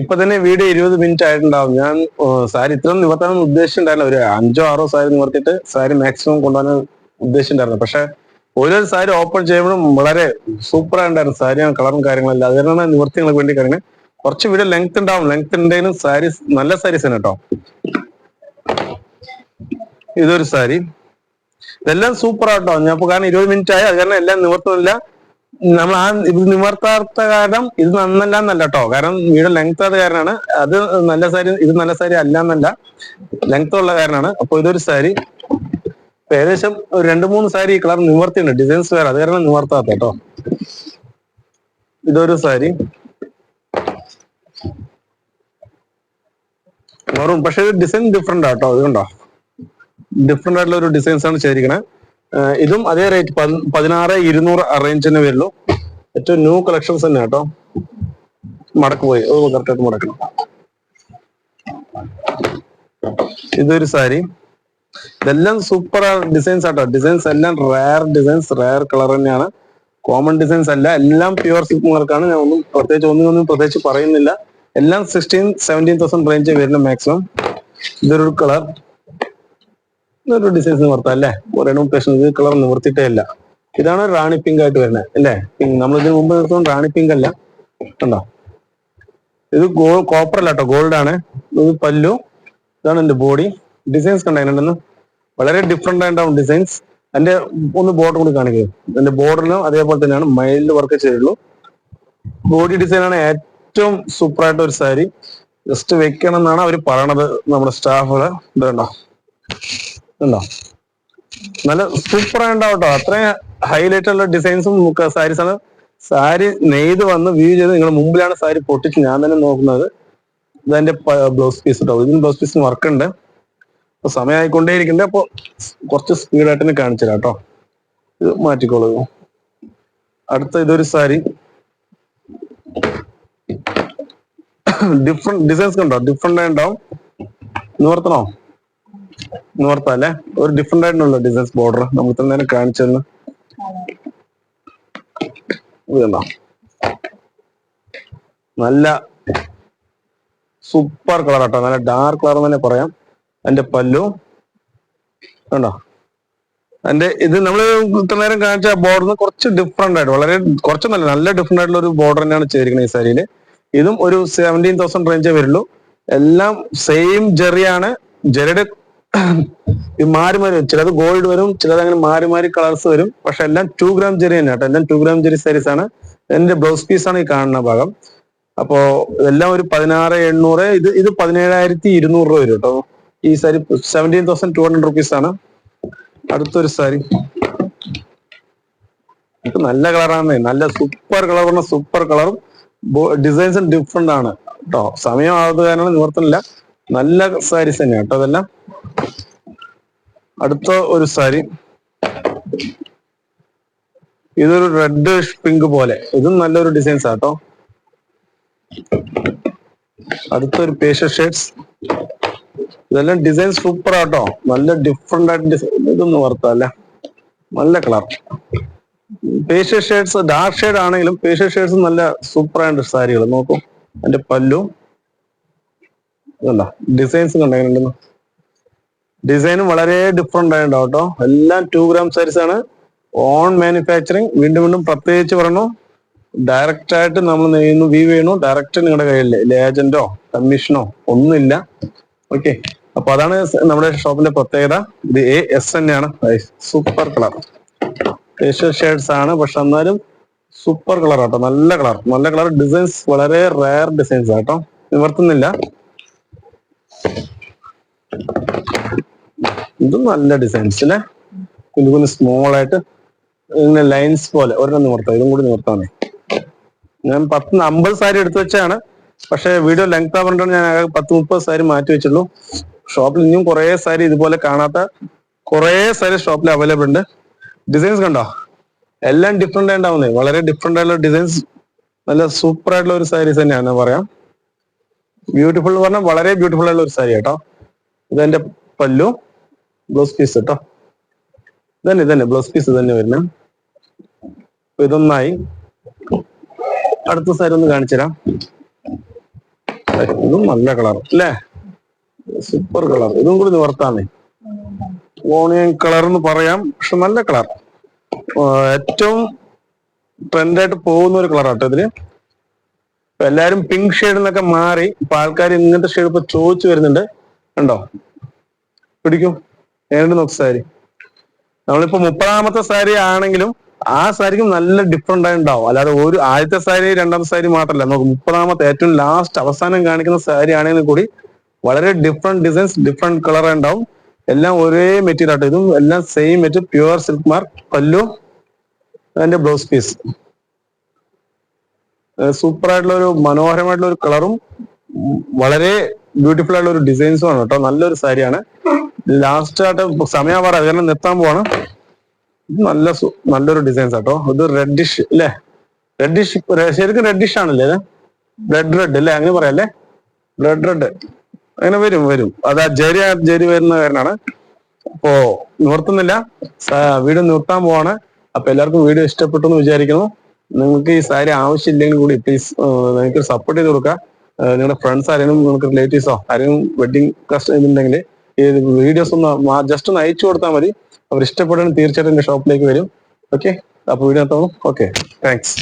S1: ഇപ്പൊ തന്നെ വീഡിയോ ഇരുപത് മിനിറ്റ് ആയിട്ടുണ്ടാവും. ഞാൻ സാരി ഇത്രയും നിവർത്താനൊന്നും ഉദ്ദേശിച്ചിട്ടുണ്ടായില്ല ഒരു അഞ്ചോ ആറോ സാരി നിവർത്തിയിട്ട് സാരി മാക്സിമം കൊണ്ടുപോകാൻ ഉദ്ദേശിച്ചിട്ടുണ്ടായിരുന്നു. പക്ഷെ ഓരോ സാരി ഓപ്പൺ ചെയ്യുമ്പോഴും വളരെ സൂപ്പർ ആയിട്ടുണ്ടായിരുന്നു. സാരിയാണ് കളറും കാര്യങ്ങളെല്ലാം അത് കാരണമാണ് നിവർത്തികൾക്ക് വേണ്ടി കാരണം കുറച്ച് വീഡിയോ ലെങ്ത് ഉണ്ടാവും. ലെങ്ത് ഉണ്ടെങ്കിലും സാരീസ് നല്ല സാരീസ് ആണ് കേട്ടോ. ഇതൊരു സാരി. ഇതെല്ലാം സൂപ്പർ ആട്ടോ. ഞാൻ കാരണം ഇരുപത് മിനിറ്റ് ആയി. അത് കാരണം എല്ലാം നിവർത്തുന്നില്ല. നമ്മൾ ആ ഇത് നിവർത്താത്ത കാരണം ഇത് നന്നല്ല എന്നല്ല കേട്ടോ കാരണം വീട് ലെങ്ത് ആയത് കാരണമാണ്. അത് നല്ല സാരി ഇത് നല്ല സാരി അല്ല എന്നല്ല ലെങ്ത് ഉള്ള കാരണമാണ്. അപ്പൊ ഇതൊരു സാരി. ഏകദേശം രണ്ട് മൂന്ന് സാരി കളർ നിവർത്തിയുണ്ട് ഡിസൈൻസ് വേറെ. അത് കാരണം നിവർത്താത്ത കേട്ടോ ഇതൊരു സാരി. മറും പക്ഷെ ഡിസൈൻ ഡിഫറെന്റ് ആട്ടോ. അതുകൊണ്ടോ ഡിഫറെന്റ് ആയിട്ടുള്ള ഒരു ഡിസൈൻസ് ആണ് ചെയ്തിരിക്കുന്നത് ഇതും അതേ റേറ്റ് പതിനാറ് ഇരുന്നൂറ് റേഞ്ച് തന്നെ വരുള്ളൂ ഏറ്റവും ന്യൂ കളക്ഷൻസ് തന്നെ കേട്ടോ മടക്ക് പോയി. അത് കറക്റ്റായിട്ട് മടക്കണം. ഇതൊരു സാരി ഇതെല്ലാം സൂപ്പർ ഡിസൈൻസ് ആട്ടോ. ഡിസൈൻസ് എല്ലാം റയർ ഡിസൈൻസ് റയർ കളർ തന്നെയാണ്. കോമൺ ഡിസൈൻസ് അല്ല. എല്ലാം പ്യുവർ സിൽക്ക് മാർക്കാണ് ഞാൻ ഒന്നും പ്രത്യേകിച്ച് ഒന്നും പ്രത്യേകിച്ച് പറയുന്നില്ല. എല്ലാം സിക്സ്റ്റീൻ സെവന്റീൻ തൗസൻഡ് റേഞ്ച് വരുന്ന മാക്സിമം ഇതൊരു കളർ ഇതൊരു ഡിസൈൻസ് നിവർത്താം അല്ലേ? ഒരെണ്ണം പ്രശ്നം ഇത് കളർ നിവർത്തിട്ടേ അല്ല ഇതാണ് റാണി പിങ്ക് ആയിട്ട് വരുന്നത് അല്ലേ? നമ്മൾ ഇതിന് മുമ്പ് നിർത്തുന്നത് റാണി പിങ്ക് അല്ല. കണ്ടോ? ഇത് ഗോൾ കോപ്പർ അല്ല കേട്ടോ ഗോൾഡ് ആണ്. ഇത് പല്ലു. ഇതാണ് എന്റെ ബോഡി ഡിസൈൻസ് കണ്ടതിനുണ്ടെന്ന് വളരെ ഡിഫറെന്റ് ആയിട്ടാവും ഡിസൈൻസ് എന്റെ ഒന്ന് ബോർഡർ കൂടി കാണിക്കുക എന്റെ ബോർഡറിലും അതേപോലെ തന്നെയാണ് മൈൽഡ് വർക്ക് ചെയ്തുള്ളൂ ബോഡി ഡിസൈൻ ആണ് ഏറ്റവും സൂപ്പർ ആയിട്ട് ഒരു സാരി ജസ്റ്റ് വെക്കണം എന്നാണ് അവർ പറയണത് നമ്മുടെ സ്റ്റാഫുകൾ ഇതുണ്ടോ കണ്ടോ? ഉണ്ടോ? നല്ല സൂപ്പർ ആയിട്ടാവും കേട്ടോ. അത്രയും ഹൈലൈറ്റ് ഉള്ള ഡിസൈൻസും സാരീസ് ആണ്. സാരി നെയ്ത് വന്ന് വ്യൂ ചെയ്ത് നിങ്ങളുടെ മുമ്പിലാണ് സാരി പൊട്ടിച്ച് ഞാൻ തന്നെ നോക്കുന്നത്. ഇതെന്റെ ബ്ലൗസ് പീസ് കേട്ടോ ഇതിന് ബ്ലൗസ് പീസിന് വർക്ക് ഉണ്ട്. അപ്പൊ സമയമായിക്കൊണ്ടേ ഇരിക്കണ്ടേ അപ്പൊ കുറച്ച് സ്പീഡായിട്ട് തന്നെ കാണിച്ചു കേട്ടോ. ഇത് മാറ്റിക്കോളൂ. അടുത്ത ഇതൊരു സാരി. ഡിഫറെന്റ് ഡിസൈൻസ് കണ്ടോ? ഡിഫറെന്റ് ഉണ്ടാവും നിവർത്തണോ? ഒരു ഡിഫറെന്റ് ആയിട്ടുള്ള ഡിസൈൻസ് ബോർഡർ നമ്മൾ ഇത്ര നേരം കാണിച്ചെന്ന് നല്ല സൂപ്പർ കളർ ആട്ടോ. നല്ല ഡാർക്ക് കളർ തന്നെ പറയാം. അതിന്റെ പല്ലു. കണ്ടോ? അതിന്റെ ഇത് നമ്മൾ ഇത്ര നേരം കാണിച്ച ബോർഡറിന് കുറച്ച് ഡിഫറെന്റ് ആയിട്ട് വളരെ കുറച്ചൊന്നല്ല നല്ല ഡിഫറെന്റ് ആയിട്ടുള്ള ഒരു ബോർഡർ തന്നെയാണ് ചെയ്തിരിക്കുന്നത് ഈ സാരിയിൽ ഇതും ഒരു സെവന്റീൻ തൗസൻഡ് റേഞ്ചേ വരുള്ളൂ എല്ലാം സെയിം ജെറിയാണ്. ജെറിയുടെ മാറി മാറി ചിലത് ഗോൾഡ് വരും ചിലത് അങ്ങനെ മാറി മാറി കളേഴ്സ് വരും. പക്ഷെ എല്ലാം ടു ഗ്രാം ജെറി തന്നെ കേട്ടോ. എല്ലാം ടു ഗ്രാം ജെറി സാരീസ് ആണ്. എന്റെ ബ്ലൗസ് പീസ് ആണ് ഈ കാണുന്ന ഭാഗം. അപ്പോ ഇതെല്ലാം ഒരു പതിനാറ് എണ്ണൂറ് ഇത് ഇത് പതിനേഴായിരത്തി ഇരുന്നൂറ് രൂപ വരും കേട്ടോ. ഈ sari seventeen thousand two hundred rupees ആണ്. അടുത്തൊരു സാരി. ഇത് നല്ല കളറാണ് നല്ല സൂപ്പർ കളർ പറഞ്ഞ സൂപ്പർ കളറും ഡിസൈൻസും ഡിഫറെന്റ് ആണ്. കേട്ടോ. സമയമാവുന്നത് കാരണം നിവർത്തനില്ല നല്ല സാരീസ് തന്നെയാണ് കേട്ടോ അതെല്ലാം. അടുത്ത ഒരു സാരി. ഇതൊരു റെഡ് പിങ്ക് പോലെ. ഇതും നല്ലൊരു ഡിസൈൻസ് ആട്ടോ. അടുത്തൊരു പേഷ ഷെയ്ഡ്സ് ഇതെല്ലാം ഡിസൈൻ സൂപ്പർ ആട്ടോ. നല്ല ഡിഫറെന്റ് ആയിട്ട് ഡിസൈൻ ഇതൊന്നും വർത്തല്ലേ. നല്ല colour peach shades dark shade ആണെങ്കിലും പേഷ ഷെയ്ഡ്സ് നല്ല സൂപ്പർ ആയിട്ട് സാരികൾ നോക്കൂ. അതിന്റെ പല്ലു ഇതുണ്ടോ? ഡിസൈൻസ് ഉണ്ടായിരുന്നു ഡിസൈനും വളരെ ഡിഫറെന്റ് ആയിട്ടുണ്ടാവും കേട്ടോ. എല്ലാം ടു ഗ്രാം സൈസ് ആണ്. ഓൺ മാനുഫാക്ചറിങ് വീണ്ടും വീണ്ടും പ്രത്യേകിച്ച് പറയണു. ഡയറക്റ്റ് ആയിട്ട് നമ്മൾ നെയ്യുന്നു വീവ് ചെയ്യണു ഡയറക്റ്റ് നിങ്ങളുടെ കയ്യിൽ ലേജന്റോ കമ്മീഷനോ ഒന്നുമില്ല. ഓക്കെ അപ്പൊ അതാണ് നമ്മുടെ ഷോപ്പിന്റെ പ്രത്യേകത. ഇത് എ എസ് തന്നെയാണ്. സൂപ്പർ കളർ ഫേഷ്യൽ ഷേഡ്സ് ആണ്. പക്ഷെ എന്നാലും സൂപ്പർ കളർ ആട്ടോ. നല്ല കളർ നല്ല കളർ ഡിസൈൻസ് വളരെ റയർ ഡിസൈൻസ് ആട്ടോ നിവർത്തുന്നില്ല. ഇതും നല്ല ഡിസൈൻസ് അല്ലേ കുഞ്ഞു കുഞ്ഞു സ്മോൾ ആയിട്ട് ഇങ്ങനെ ലൈൻസ് പോലെ. ഒരെണ്ണം നിവർത്താം. ഇതും കൂടി നിവർത്താമേ. ഞാൻ പത്ത് അമ്പത് സാരി എടുത്തു വെച്ചാണ് പക്ഷെ വീഡിയോ ലെങ്ത് ആവുന്നുണ്ട് ഞാൻ പത്ത് മുപ്പത് സാരി മാറ്റി വെച്ചുള്ളൂ ഷോപ്പിൽ ഇനിയും കുറേ സാരി ഇതുപോലെ കാണാത്ത കുറേ സാരി ഷോപ്പിൽ അവൈലബിൾ ഉണ്ട്. ഡിസൈൻസ് കണ്ടോ? എല്ലാം ഡിഫറെന്റ് ആയിട്ടാവുന്നേ. വളരെ ഡിഫറെന്റ് ആയിട്ടുള്ള ഡിസൈൻസ് നല്ല സൂപ്പർ ആയിട്ടുള്ള ഒരു സാരീസ് തന്നെയാണ് പറയാം. ബ്യൂട്ടിഫുൾ എന്ന് പറഞ്ഞാൽ വളരെ ബ്യൂട്ടിഫുൾ ആയിട്ടുള്ള ഒരു സാരി കേട്ടോ. ഇതെന്റെ പല്ലു. ബ്ലൗസ് പീസ് കേട്ടോ ഇതന്നെ ഇതന്നെ ബ്ലൗസ് പീസ് തന്നെ വരുന്ന. ഇതൊന്നായി. അടുത്ത സാരി ഒന്ന് കാണിച്ചു തരാം ഇതും നല്ല കളർ അല്ലേ? സൂപ്പർ കളർ ഇതും കൂടി നിവർത്താന്നേ ഓണിയൻ കളർ എന്ന് പറയാം പക്ഷെ നല്ല കളർ ഏറ്റവും ട്രെൻഡായിട്ട് പോകുന്ന ഒരു കളർ ആട്ടോ ഇതിൽ. എല്ലാരും പിങ്ക് ഷെയ്ഡ് എന്നൊക്കെ മാറി ഇപ്പൊ ആൾക്കാർ ഇങ്ങനത്തെ ഷെയ്ഡ് ഇപ്പൊ ചോദിച്ചു വരുന്നുണ്ട്. കണ്ടോ? പിടിക്കും. ഏതാണ്ട് നോക്ക് സാരി. നമ്മളിപ്പോ മുപ്പതാമത്തെ സാരി ആണെങ്കിലും ആ സാരിക്കും നല്ല ഡിഫറെന്റ് ആയി ഉണ്ടാവും. അല്ലാതെ ഒരു ആദ്യത്തെ സാരി രണ്ടാമത്തെ സാരി മാത്രമല്ല നമുക്ക് മുപ്പതാമത്തെ ഏറ്റവും ലാസ്റ്റ് അവസാനം കാണിക്കുന്ന സാരി ആണെങ്കിലും കൂടി വളരെ ഡിഫറെന്റ് ഡിസൈൻസ് ഡിഫറെന്റ് കളർ ഉണ്ടാവും. എല്ലാം ഒരേ മെറ്റീരിയൽ ആട്ടോ. ഇതും എല്ലാം same material pure silk mark pallu അതിന്റെ ബ്ലൗസ് പീസ് സൂപ്പർ ആയിട്ടുള്ള ഒരു മനോഹരമായിട്ടുള്ള ഒരു കളറും വളരെ ബ്യൂട്ടിഫുൾ ആയിട്ടുള്ള ഒരു ഡിസൈൻസും ആണ് കേട്ടോ. നല്ലൊരു സാരിയാണ്. ലാസ്റ്റ് ആയിട്ട് സമയമാറ കാരണം നിർത്താൻ പോവാണ്. നല്ല നല്ലൊരു ഡിസൈൻസ് ആട്ടോ. ഇത് റെഡിഷ് അല്ലേ റെഡിഷ് ശരിക്കും റെഡിഷ് ആണല്ലേ ബ്ലഡ് റെഡ് അല്ലേ അങ്ങനെ പറയാല്ലേ? ബ്ലഡ് റെഡ് അങ്ങനെ വരും വരും. അത് ആ ജരി ജരി വരുന്ന കാരനാണ്. അപ്പോ നിവർത്തുന്നില്ല വീഡിയോ നിർത്താൻ പോവാണ്. അപ്പൊ എല്ലാവർക്കും വീഡിയോ ഇഷ്ടപ്പെട്ടു എന്ന് വിചാരിക്കുന്നു. നിങ്ങൾക്ക് ഈ സാരി ആവശ്യമില്ലെങ്കിൽ കൂടി പ്ലീസ് നിങ്ങൾക്ക് സപ്പോർട്ട് ചെയ്ത് കൊടുക്കുക. നിങ്ങളുടെ ഫ്രണ്ട്സ് ആരെങ്കിലും നിങ്ങൾക്ക് റിലേറ്റീവ്സോ ആരെങ്കിലും വെഡിങ് കസ്റ്റം ഇതുണ്ടെങ്കിൽ ഈ വീഡിയോസ് ഒന്ന് ജസ്റ്റ് ഒന്ന് അയച്ചു കൊടുത്താൽ മതി. അവർ ഇഷ്ടപ്പെടുകയാണെങ്കിൽ തീർച്ചയായിട്ടും എന്റെ ഷോപ്പിലേക്ക് വരും. ഓക്കെ അപ്പൊ വീഡിയോ ഓക്കെ താങ്ക്സ്